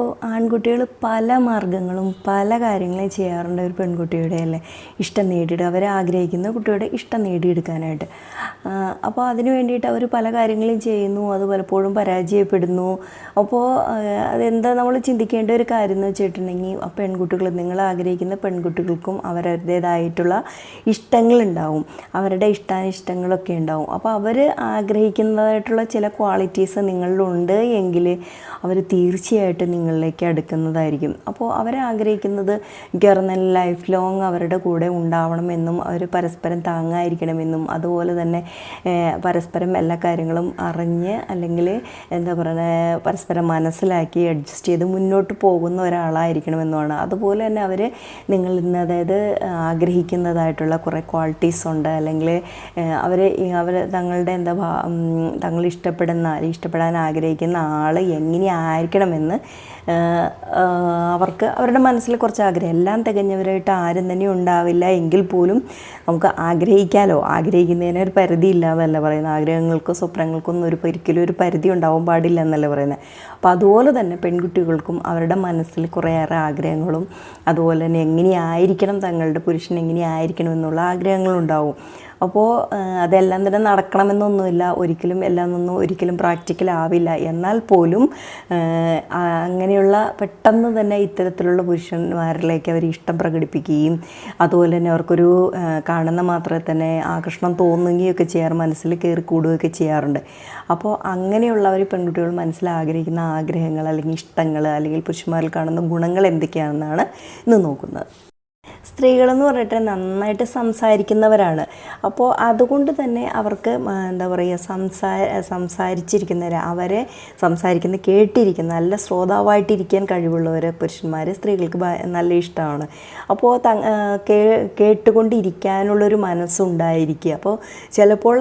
അപ്പോൾ ആൺകുട്ടികൾ പല മാർഗങ്ങളും പല കാര്യങ്ങളും ചെയ്യാറുണ്ട് ഒരു പെൺകുട്ടിയുടെ അല്ലേ? ഇഷ്ടം നേടിയിട്ട് അവർ ആഗ്രഹിക്കുന്ന കുട്ടിയുടെ ഇഷ്ടം നേടിയെടുക്കാനായിട്ട്. അപ്പോൾ അതിന് വേണ്ടിയിട്ട് അവർ പല കാര്യങ്ങളും ചെയ്യുന്നു. അത് പലപ്പോഴും പരാജയപ്പെടുന്നു. അപ്പോൾ അതെന്താ നമ്മൾ ചിന്തിക്കേണ്ട ഒരു കാര്യം എന്ന് വെച്ചിട്ടുണ്ടെങ്കിൽ ആ പെൺകുട്ടികൾ നിങ്ങൾ ആഗ്രഹിക്കുന്ന പെൺകുട്ടികൾക്കും അവരുടേതായിട്ടുള്ള ഇഷ്ടങ്ങളുണ്ടാവും. അവരുടെ ഇഷ്ടാനിഷ്ടങ്ങളൊക്കെ ഉണ്ടാവും. അപ്പോൾ അവർ ആഗ്രഹിക്കുന്നതായിട്ടുള്ള ചില ക്വാളിറ്റീസ് നിങ്ങളിലുണ്ട് എങ്കിൽ അവർ തീർച്ചയായിട്ടും നിങ്ങളിലേക്ക് അടുക്കുന്നതായിരിക്കും. അപ്പോൾ അവർ ആഗ്രഹിക്കുന്നത് ഗർണൽ ലൈഫ് ലോങ് അവരുടെ കൂടെ ഉണ്ടാവണമെന്നും അവർ പരസ്പരം താങ്ങായിരിക്കണമെന്നും അതുപോലെ തന്നെ പരസ്പരം എല്ലാ കാര്യങ്ങളും അറിഞ്ഞ് അല്ലെങ്കിൽ എന്താ പറയുക പരസ്പരം മനസ്സിലാക്കി അഡ്ജസ്റ്റ് ചെയ്ത് മുന്നോട്ട് പോകുന്ന ഒരാളായിരിക്കണമെന്നുമാണ്. അതുപോലെ തന്നെ അവർ നിങ്ങൾ നിന്ന് അതായത് ആഗ്രഹിക്കുന്നതായിട്ടുള്ള കുറേ ക്വാളിറ്റീസ് ഉണ്ട്. അല്ലെങ്കിൽ അവർ അവർ തങ്ങളുടെ എന്താ തങ്ങൾ ഇഷ്ടപ്പെടുന്ന ഇഷ്ടപ്പെടാൻ ആഗ്രഹിക്കുന്ന ആൾ എങ്ങനെയായിരിക്കണമെന്ന് അവർക്ക് അവരുടെ മനസ്സിൽ കുറച്ച് ആഗ്രഹം. എല്ലാം തികഞ്ഞവരായിട്ട് ആരും തന്നെ ഉണ്ടാവില്ല എങ്കിൽ പോലും നമുക്ക് ആഗ്രഹിക്കാലോ? ആഗ്രഹിക്കുന്നതിന് ഒരു പരിധി ഇല്ലാന്നല്ല പറയുന്നത്. ആഗ്രഹങ്ങൾക്കും സ്വപ്നങ്ങൾക്കൊന്നും ഒരു ഒരിക്കലും ഒരു പരിധി ഉണ്ടാവാൻ പാടില്ല എന്നല്ല പറയുന്നത്. അപ്പോൾ അതുപോലെ തന്നെ പെൺകുട്ടികൾക്കും അവരുടെ മനസ്സിൽ കുറേയേറെ ആഗ്രഹങ്ങളും അതുപോലെ തന്നെ എങ്ങനെയായിരിക്കണം തങ്ങളുടെ പുരുഷൻ എങ്ങനെയായിരിക്കണം എന്നുള്ള ആഗ്രഹങ്ങളുണ്ടാവും. അപ്പോൾ അതെല്ലാം തന്നെ നടക്കണമെന്നൊന്നുമില്ല. ഒരിക്കലും എല്ലാം ഒന്നും ഒരിക്കലും പ്രാക്ടിക്കൽ ആവില്ല എന്നാൽ പോലും അങ്ങനെയുള്ള പെട്ടെന്ന് തന്നെ ഇത്തരത്തിലുള്ള പുരുഷന്മാരിലേക്ക് അവർ ഇഷ്ടം പ്രകടിപ്പിക്കുകയും അതുപോലെ തന്നെ അവർക്കൊരു കാണുന്ന മാത്രമേ തന്നെ ആകർഷണം തോന്നുകയൊക്കെ ചെയ്യാറ് മനസ്സിൽ കയറി കൂടുകയൊക്കെ ചെയ്യാറുണ്ട്. അപ്പോൾ അങ്ങനെയുള്ളവർ പെൺകുട്ടികൾ മനസ്സിൽ ആഗ്രഹിക്കുന്ന ആഗ്രഹങ്ങൾ അല്ലെങ്കിൽ ഇഷ്ടങ്ങൾ അല്ലെങ്കിൽ പുരുഷന്മാരിൽ കാണുന്ന ഗുണങ്ങൾ എന്തൊക്കെയാണെന്നാണ് ഇന്ന് നോക്കുന്നത്. സ്ത്രീകളെന്ന് പറഞ്ഞിട്ട് നന്നായിട്ട് സംസാരിക്കുന്നവരാണ്. അപ്പോൾ അതുകൊണ്ട് തന്നെ അവർക്ക് എന്താ പറയുക സംസാ സംസാരിച്ചിരിക്കുന്നവർ അവരെ സംസാരിക്കുന്ന കേട്ടിരിക്കുന്ന നല്ല ശ്രോതാവായിട്ടിരിക്കാൻ കഴിവുള്ളവർ പുരുഷന്മാർ സ്ത്രീകൾക്ക് നല്ല ഇഷ്ടമാണ്. അപ്പോൾ ത കേ കേട്ടുകൊണ്ടിരിക്കാനുള്ളൊരു മനസ്സുണ്ടായിരിക്കുക. അപ്പോൾ ചിലപ്പോൾ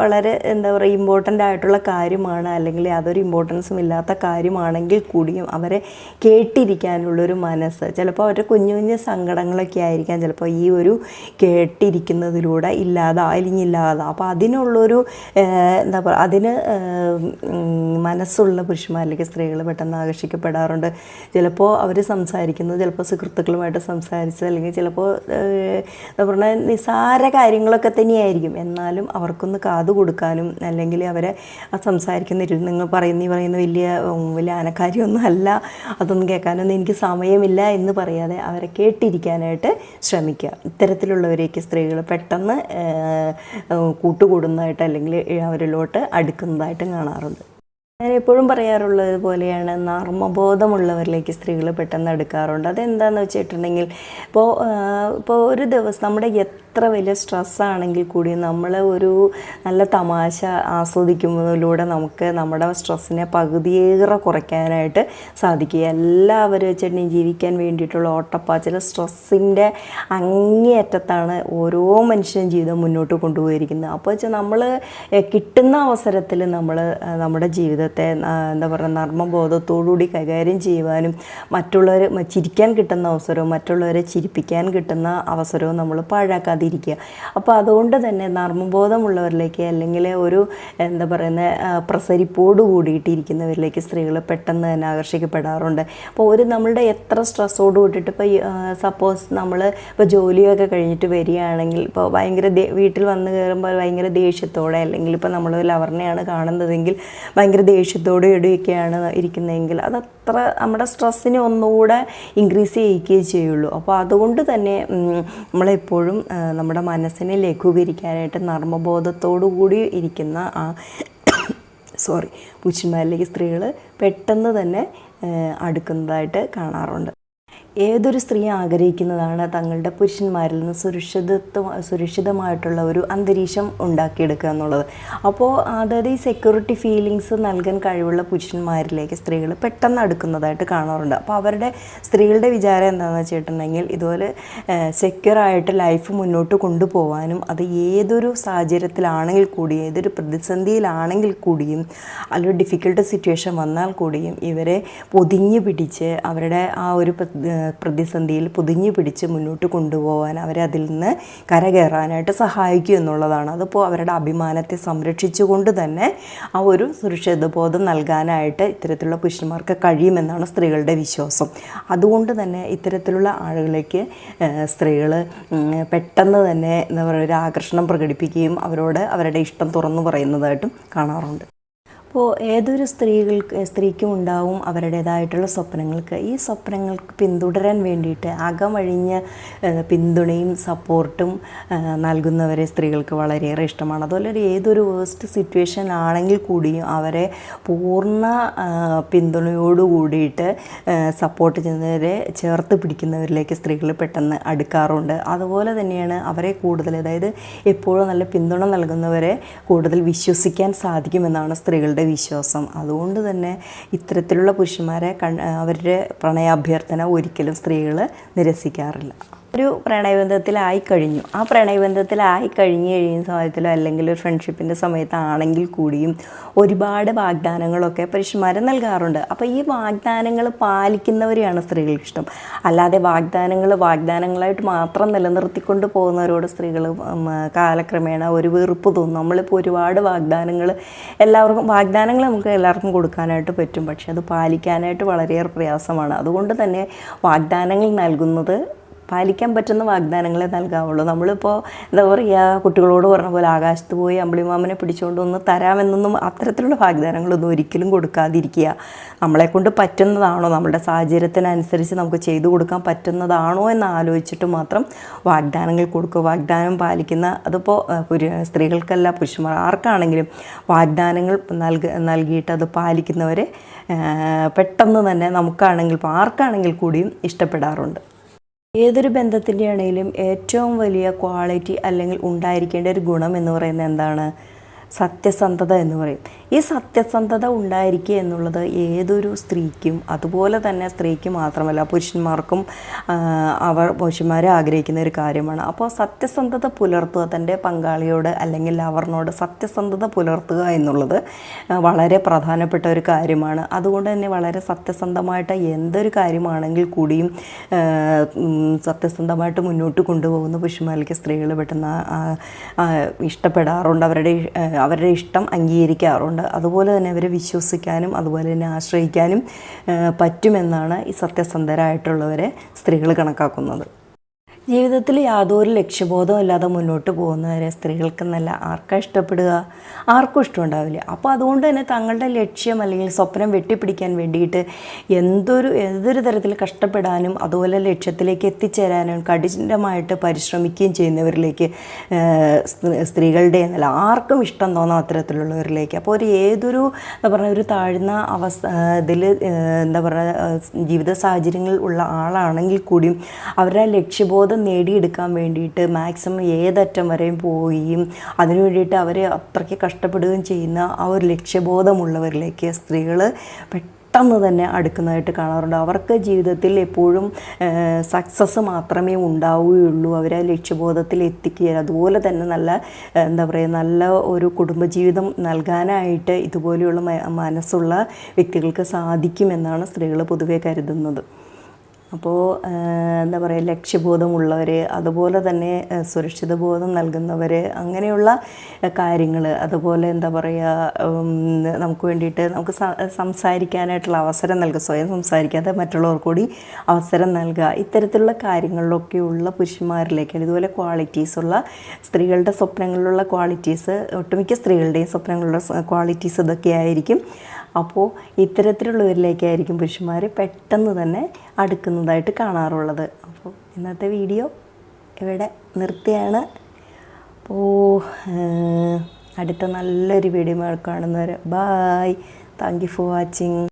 വളരെ എന്താ പറയുക ഇമ്പോർട്ടന്റ് ആയിട്ടുള്ള കാര്യമാണ് അല്ലെങ്കിൽ അതൊരു ഇമ്പോർട്ടൻസും ഇല്ലാത്ത കാര്യമാണെങ്കിൽ കൂടിയും അവരെ കേട്ടിരിക്കാനുള്ളൊരു മനസ്സ്. ചിലപ്പോൾ അവരുടെ കുഞ്ഞു കുഞ്ഞു സങ്കടങ്ങളൊക്കെ ആയിരിക്കാം ചിലപ്പോൾ ഈ ഒരു കേട്ടിരിക്കുന്നതിലൂടെ ഇല്ലാതെ അലിഞ്ഞില്ലാതെ. അപ്പോൾ അതിനുള്ളൊരു എന്താ പറയുക അതിന് മനസ്സുള്ള പുരുഷന്മാർ അല്ലെങ്കിൽ സ്ത്രീകൾ പെട്ടെന്ന് ആകർഷിക്കപ്പെടാറുണ്ട്. ചിലപ്പോൾ അവർ സംസാരിക്കുന്നത് ചിലപ്പോൾ സുഹൃത്തുക്കളുമായിട്ട് സംസാരിച്ച് അല്ലെങ്കിൽ ചിലപ്പോൾ എന്താ പറയുക നിസാര കാര്യങ്ങളൊക്കെ തന്നെയായിരിക്കും. എന്നാലും അവർക്കൊന്ന് കാത് കൊടുക്കാനും അല്ലെങ്കിൽ അവരെ സംസാരിക്കുന്ന നിങ്ങൾ പറയുന്ന ഈ പറയുന്ന വലിയ വലിയ ആനക്കാരിയൊന്നും അല്ല. അതൊന്നും കേൾക്കാനൊന്നും എനിക്ക് സമയമില്ല എന്ന് പറയാതെ അവരെ കേട്ടിരിക്കാനായിട്ട് ശ്രമിക്കുക. ഇത്തരത്തിലുള്ളവരേക്ക് സ്ത്രീകൾ പെട്ടെന്ന് കൂട്ടുകൂടുന്നതായിട്ട് അല്ലെങ്കിൽ അവരിലോട്ട് അടുക്കുന്നതായിട്ടും കാണാറുണ്ട്. ഞാൻ എപ്പോഴും പറയാറുള്ളത് പോലെയാണ് നർമ്മബോധമുള്ളവരിലേക്ക് സ്ത്രീകൾ പെട്ടെന്ന് എടുക്കാറുണ്ട് അതെന്താണെന്ന് വെച്ചിട്ടുണ്ടെങ്കിൽ ഇപ്പോൾ ഇപ്പോൾ ഒരു ദിവസം നമ്മുടെ എത്ര വലിയ സ്ട്രെസ്സാണെങ്കിൽ കൂടി നമ്മൾ ഒരു നല്ല തമാശ ആസ്വദിക്കുന്നതിലൂടെ നമുക്ക് നമ്മുടെ സ്ട്രെസ്സിനെ പകുതിയേറെ കുറയ്ക്കാനായിട്ട് സാധിക്കും എല്ലാവരും വെച്ചിട്ടുണ്ടെങ്കിൽ ജീവിക്കാൻ വേണ്ടിയിട്ടുള്ള ഓട്ടപ്പാച്ചിൽ സ്ട്രെസ്സിന്റെ അങ്ങേയറ്റത്താണ് ഓരോ മനുഷ്യനും ജീവിതം മുന്നോട്ട് കൊണ്ടുപോയിരിക്കുന്നത്. അപ്പോൾ വെച്ചാൽ നമ്മൾ കിട്ടുന്ന അവസരത്തിൽ നമ്മൾ നമ്മുടെ ജീവിതത്തെ എന്താ പറയുക നർമ്മബോധത്തോടുകൂടി കൈകാര്യം ചെയ്യുവാനും മറ്റുള്ളവർ ചിരിക്കാൻ കിട്ടുന്ന അവസരവും മറ്റുള്ളവരെ ചിരിപ്പിക്കാൻ കിട്ടുന്ന അവസരവും നമ്മൾ പാഴാക്കാതിരിക്കുക. അപ്പോൾ അതുകൊണ്ട് തന്നെ നർമ്മബോധമുള്ളവരിലേക്ക് അല്ലെങ്കിൽ ഒരു എന്താ പറയുന്ന പ്രസരിപ്പോട് കൂടിയിട്ടിരിക്കുന്നവരിലേക്ക് സ്ത്രീകൾ പെട്ടെന്ന് തന്നെ ആകർഷിക്കപ്പെടാറുണ്ട്. അപ്പോൾ ഒരു നമ്മളുടെ എത്ര സ്ട്രെസ്സോട് കൂട്ടിയിട്ട് ഇപ്പോൾ സപ്പോസ് നമ്മൾ ഇപ്പോൾ ജോലിയൊക്കെ കഴിഞ്ഞിട്ട് വരികയാണെങ്കിൽ ഇപ്പോൾ ഭയങ്കര വീട്ടിൽ വന്ന് കയറുമ്പോൾ ഭയങ്കര ദേഷ്യത്തോടെ അല്ലെങ്കിൽ ഇപ്പോൾ നമ്മൾ ലവറിനെയാണ് കാണുന്നതെങ്കിൽ ഭയങ്കര ദേഷ്യത്തോടെ ഇടുകയൊക്കെയാണ് ഇരിക്കുന്നതെങ്കിൽ അതത്ര നമ്മുടെ സ്ട്രെസ്സിനെ ഒന്നുകൂടെ ഇൻക്രീസ് ചെയ്യിക്കുകയേ ചെയ്യുള്ളൂ. അപ്പോൾ അതുകൊണ്ട് തന്നെ നമ്മളെപ്പോഴും നമ്മുടെ മനസ്സിനെ ലഘൂകരിക്കാനായിട്ട് നർമ്മബോധത്തോടു കൂടി ഇരിക്കുന്ന ആ സോറി പുരുഷന്മാരിലേക്ക് സ്ത്രീകൾ പെട്ടെന്ന് തന്നെ അടുക്കുന്നതായിട്ട് കാണാറുണ്ട്. ഏതൊരു സ്ത്രീ ആഗ്രഹിക്കുന്നതാണ് തങ്ങളുടെ പുരുഷന്മാരിൽ നിന്ന് സുരക്ഷിതത്വം സുരക്ഷിതമായിട്ടുള്ള ഒരു അന്തരീക്ഷം ഉണ്ടാക്കിയെടുക്കുക എന്നുള്ളത്. അപ്പോൾ അതായത് ഈ സെക്യൂരിറ്റി ഫീലിങ്സ് നൽകാൻ കഴിവുള്ള പുരുഷന്മാരിലേക്ക് സ്ത്രീകൾ പെട്ടെന്ന് അടുക്കുന്നതായിട്ട് കാണാറുണ്ട്. അപ്പോൾ അവരുടെ സ്ത്രീകളുടെ വിചാരം എന്താണെന്ന് വെച്ചിട്ടുണ്ടെങ്കിൽ ഇതുപോലെ സെക്യൂറായിട്ട് ലൈഫ് മുന്നോട്ട് കൊണ്ടുപോകാനും അത് ഏതൊരു സാഹചര്യത്തിലാണെങ്കിൽ കൂടി ഏതൊരു പ്രതിസന്ധിയിലാണെങ്കിൽ കൂടിയും അല്ലെങ്കിൽ ഡിഫിക്കൽട്ട് സിറ്റുവേഷൻ വന്നാൽ കൂടിയും ഇവരെ പൊതിഞ്ഞു പിടിച്ച് അവരുടെ ആ ഒരു പ്രതിസന്ധിയിൽ പൊതിഞ്ഞു പിടിച്ച് മുന്നോട്ട് കൊണ്ടുപോകാൻ അവരെ അതിൽ നിന്ന് കരകയറാനായിട്ട് സഹായിക്കും എന്നുള്ളതാണ്. അതിപ്പോൾ അവരുടെ അഭിമാനത്തെ സംരക്ഷിച്ചുകൊണ്ട് തന്നെ ആ ഒരു സുരക്ഷിത ബോധം നൽകാനായിട്ട് ഇത്തരത്തിലുള്ള പുരുഷന്മാർക്ക് കഴിയുമെന്നാണ് സ്ത്രീകളുടെ വിശ്വാസം. അതുകൊണ്ട് തന്നെ ഇത്തരത്തിലുള്ള ആളുകളിലേക്ക് സ്ത്രീകൾ പെട്ടെന്ന് തന്നെ എന്താ പറയുക ഒരു ആകർഷണം പ്രകടിപ്പിക്കുകയും അവരോട് അവരുടെ ഇഷ്ടം തുറന്നു പറയുന്നതായിട്ടും കാണാറുണ്ട്. അപ്പോൾ ഏതൊരു സ്ത്രീകൾക്ക് സ്ത്രീക്കും ഉണ്ടാവും അവരുടേതായിട്ടുള്ള സ്വപ്നങ്ങൾക്ക്. ഈ സ്വപ്നങ്ങൾക്ക് പിന്തുടരാൻ വേണ്ടിയിട്ട് അകമഴിഞ്ഞ പിന്തുണയും സപ്പോർട്ടും നൽകുന്നവരെ സ്ത്രീകൾക്ക് വളരെയേറെ ഇഷ്ടമാണ്. അതുപോലെ ഒരു ഏതൊരു വേസ്റ്റ് സിറ്റുവേഷൻ ആണെങ്കിൽ കൂടിയും അവരെ പൂർണ പിന്തുണയോട് കൂടിയിട്ട് സപ്പോർട്ട് ചെയ്യുന്നവരെ ചേർത്ത് പിടിക്കുന്നവരിലേക്ക് സ്ത്രീകൾ പെട്ടെന്ന് അടുക്കാറുണ്ട്. അതുപോലെ തന്നെയാണ് അവരെ കൂടുതൽ അതായത് എപ്പോഴും നല്ല പിന്തുണ നൽകുന്നവരെ കൂടുതൽ വിശ്വസിക്കാൻ സാധിക്കുമെന്നാണ് സ്ത്രീകളുടെ വിശ്വാസം. അതുകൊണ്ട് തന്നെ ഇത്തരത്തിലുള്ള പുരുഷന്മാരെ അവരുടെ പ്രണയാഭ്യർത്ഥന ഒരിക്കലും സ്ത്രീകൾ നിരസിക്കാറില്ല. ഒരു പ്രണയബന്ധത്തിലായി കഴിഞ്ഞു. ആ പ്രണയബന്ധത്തിലായി കഴിഞ്ഞു കഴിയുന്ന സമയത്തിലോ അല്ലെങ്കിൽ ഒരു ഫ്രണ്ട്ഷിപ്പിന്റെ സമയത്താണെങ്കിൽ കൂടിയും ഒരുപാട് വാഗ്ദാനങ്ങളൊക്കെ പുരുഷന്മാർ നൽകാറുണ്ട്. അപ്പോൾ ഈ വാഗ്ദാനങ്ങൾ പാലിക്കുന്നവരെയാണ് സ്ത്രീകൾക്ക് ഇഷ്ടം. അല്ലാതെ വാഗ്ദാനങ്ങൾ വാഗ്ദാനങ്ങളായിട്ട് മാത്രം നിലനിർത്തിക്കൊണ്ട് പോകുന്നവരോട് സ്ത്രീകൾ കാലക്രമേണ ഒരു വെറുപ്പ് തോന്നും. നമ്മളിപ്പോൾ ഒരുപാട് വാഗ്ദാനങ്ങൾ എല്ലാവർക്കും വാഗ്ദാനങ്ങൾ നമുക്ക് എല്ലാവർക്കും കൊടുക്കാനായിട്ട് പറ്റും. പക്ഷേ അത് പാലിക്കാനായിട്ട് വളരെയേറെ പ്രയാസമാണ്. അതുകൊണ്ട് തന്നെ വാഗ്ദാനങ്ങൾ നൽകുന്നത് പാലിക്കാൻ പറ്റുന്ന വാഗ്ദാനങ്ങളെ നൽകാവുള്ളൂ. നമ്മളിപ്പോൾ എന്താ പറയുക കുട്ടികളോട് പറഞ്ഞ പോലെ ആകാശത്ത് പോയി അമ്പിളിമാമനെ പിടിച്ചുകൊണ്ട് ഒന്ന് തരാമെന്നൊന്നും അത്തരത്തിലുള്ള വാഗ്ദാനങ്ങളൊന്നും ഒരിക്കലും കൊടുക്കാതിരിക്കുക. നമ്മളെ കൊണ്ട് പറ്റുന്നതാണോ? നമ്മുടെ സാഹചര്യത്തിനനുസരിച്ച് നമുക്ക് ചെയ്തു കൊടുക്കാൻ പറ്റുന്നതാണോ എന്ന് ആലോചിച്ചിട്ട് മാത്രം വാഗ്ദാനങ്ങൾ കൊടുക്കുക. വാഗ്ദാനം പാലിക്കുന്ന അതിപ്പോൾ സ്ത്രീകൾക്കല്ല പുരുഷന്മാർ ആർക്കാണെങ്കിലും വാഗ്ദാനങ്ങൾ നൽക നൽകിയിട്ട് അത് പാലിക്കുന്നവരെ പെട്ടെന്ന് തന്നെ നമുക്കാണെങ്കിൽ ആർക്കാണെങ്കിൽ കൂടിയും ഇഷ്ടപ്പെടാറുണ്ട്. ഏതൊരു ബന്ധത്തിന്റെ ആണെങ്കിലും ഏറ്റവും വലിയ ക്വാളിറ്റി അല്ലെങ്കിൽ ഉണ്ടായിരിക്കേണ്ട ഒരു ഗുണം എന്ന് പറയുന്നത് എന്താണ്? സത്യസന്ധത എന്ന് പറയും. ഈ സത്യസന്ധത ഉണ്ടായിരിക്കുക എന്നുള്ളത് ഏതൊരു സ്ത്രീക്കും അതുപോലെ തന്നെ സ്ത്രീക്ക് മാത്രമല്ല പുരുഷന്മാർക്കും അവർ പുരുഷന്മാരെ ആഗ്രഹിക്കുന്ന ഒരു കാര്യമാണ്. അപ്പോൾ സത്യസന്ധത പുലർത്തുക തന്റെ പങ്കാളിയോട് അല്ലെങ്കിൽ അവറിനോട് സത്യസന്ധത പുലർത്തുക എന്നുള്ളത് വളരെ പ്രധാനപ്പെട്ട ഒരു കാര്യമാണ്. അതുകൊണ്ട് തന്നെ വളരെ സത്യസന്ധമായിട്ട് എന്തൊരു കാര്യമാണെങ്കിൽ കൂടിയും സത്യസന്ധമായിട്ട് മുന്നോട്ട് കൊണ്ടുപോകുന്ന പുരുഷന്മാരിലേക്ക് സ്ത്രീകൾ പെട്ടെന്ന് ഇഷ്ടപ്പെടാറുണ്ട്. അവരുടെ അവരുടെ ഇഷ്ടം അംഗീകരിക്കാറുണ്ട്. അതുപോലെ തന്നെ അവരെ വിശ്വസിക്കാനും അതുപോലെ തന്നെ ആശ്രയിക്കാനും പറ്റുമെന്നാണ് ഈ സത്യസന്ധരായിട്ടുള്ളവരെ സ്ത്രീകൾ കണക്കാക്കുന്നത്. ജീവിതത്തിൽ യാതൊരു ലക്ഷ്യബോധവും ഇല്ലാതെ മുന്നോട്ട് പോകുന്നവരെ സ്ത്രീകൾക്ക് നല്ല ആർക്കാ ഇഷ്ടപ്പെടുക? ആർക്കും ഇഷ്ടമുണ്ടാവില്ല. അപ്പോൾ അതുകൊണ്ട് തന്നെ തങ്ങളുടെ ലക്ഷ്യം അല്ലെങ്കിൽ സ്വപ്നം വെട്ടിപ്പിടിക്കാൻ വേണ്ടിയിട്ട് എന്തൊരു ഏതൊരു തരത്തിൽ കഷ്ടപ്പെടാനും അതുപോലെ ലക്ഷ്യത്തിലേക്ക് എത്തിച്ചേരാനും കഠിനമായിട്ട് പരിശ്രമിക്കുകയും ചെയ്യുന്നവരിലേക്ക് സ്ത്രീകളുടെ എന്നല്ല ആർക്കും ഇഷ്ടം തോന്നാം അത്തരത്തിലുള്ളവരിലേക്ക് അപ്പോൾ ഒരു ഏതൊരു എന്താ പറയുക ഒരു താഴ്ന്ന അവസ്ഥ ഇതിൽ എന്താ പറയുക ജീവിത സാഹചര്യങ്ങളിൽ ഉള്ള ആളാണെങ്കിൽ കൂടിയും അവരുടെ ലക്ഷ്യബോധം നേടിയെടുക്കാൻ വേണ്ടിയിട്ട് മാക്സിമം ഏതറ്റം വരെയും പോവുകയും അതിനു വേണ്ടിയിട്ട് അവരെ അത്രയ്ക്ക് കഷ്ടപ്പെടുകയും ചെയ്യുന്ന ആ ഒരു ലക്ഷ്യബോധമുള്ളവരിലേക്ക് സ്ത്രീകൾ പെട്ടെന്ന് തന്നെ അടുക്കുന്നതായിട്ട് കാണാറുണ്ട്. അവർക്ക് ജീവിതത്തിൽ എപ്പോഴും സക്സസ് മാത്രമേ ഉണ്ടാവുകയുള്ളൂ. അവരെ ലക്ഷ്യബോധത്തിൽ എത്തിക്കുക അതുപോലെ തന്നെ നല്ല എന്താ പറയുക നല്ല ഒരു കുടുംബജീവിതം നൽകാനായിട്ട് ഇതുപോലെയുള്ള മനസ്സുള്ള വ്യക്തികൾക്ക് സാധിക്കുമെന്നാണ് സ്ത്രീകൾ പൊതുവെ കരുതുന്നത്. അപ്പോൾ എന്താ പറയുക ലക്ഷ്യബോധമുള്ളവർ അതുപോലെ തന്നെ സുരക്ഷിത ബോധം നൽകുന്നവർ അങ്ങനെയുള്ള കാര്യങ്ങൾ അതുപോലെ എന്താ പറയുക നമുക്ക് വേണ്ടിയിട്ട് നമുക്ക് സംസാരിക്കാനായിട്ടുള്ള അവസരം നൽകുക സ്വയം സംസാരിക്കാതെ മറ്റുള്ളവർക്ക് കൂടി അവസരം നൽകുക ഇത്തരത്തിലുള്ള കാര്യങ്ങളിലൊക്കെയുള്ള പുരുഷന്മാരിലേക്ക് ഇതുപോലെ ക്വാളിറ്റീസ് ഉള്ള സ്ത്രീകളുടെ സ്വപ്നങ്ങളിലുള്ള ക്വാളിറ്റീസ് ഒട്ടുമിക്ക സ്ത്രീകളുടെയും സ്വപ്നങ്ങളിലുള്ള ക്വാളിറ്റീസ് ഇതൊക്കെ ആയിരിക്കും. അപ്പോൾ ഇത്തരത്തിലുള്ളവരിലേക്കായിരിക്കും പുരുഷന്മാർ പെട്ടെന്ന് തന്നെ അടുക്കുന്നതായിട്ട് കാണാറുള്ളത്. അപ്പോൾ ഇന്നത്തെ വീഡിയോ ഇവിടെ നിർത്തിയാണ്. അപ്പോൾ അടുത്ത നല്ലൊരു വീഡിയോ കാണുന്നവരെ bye thank you for watching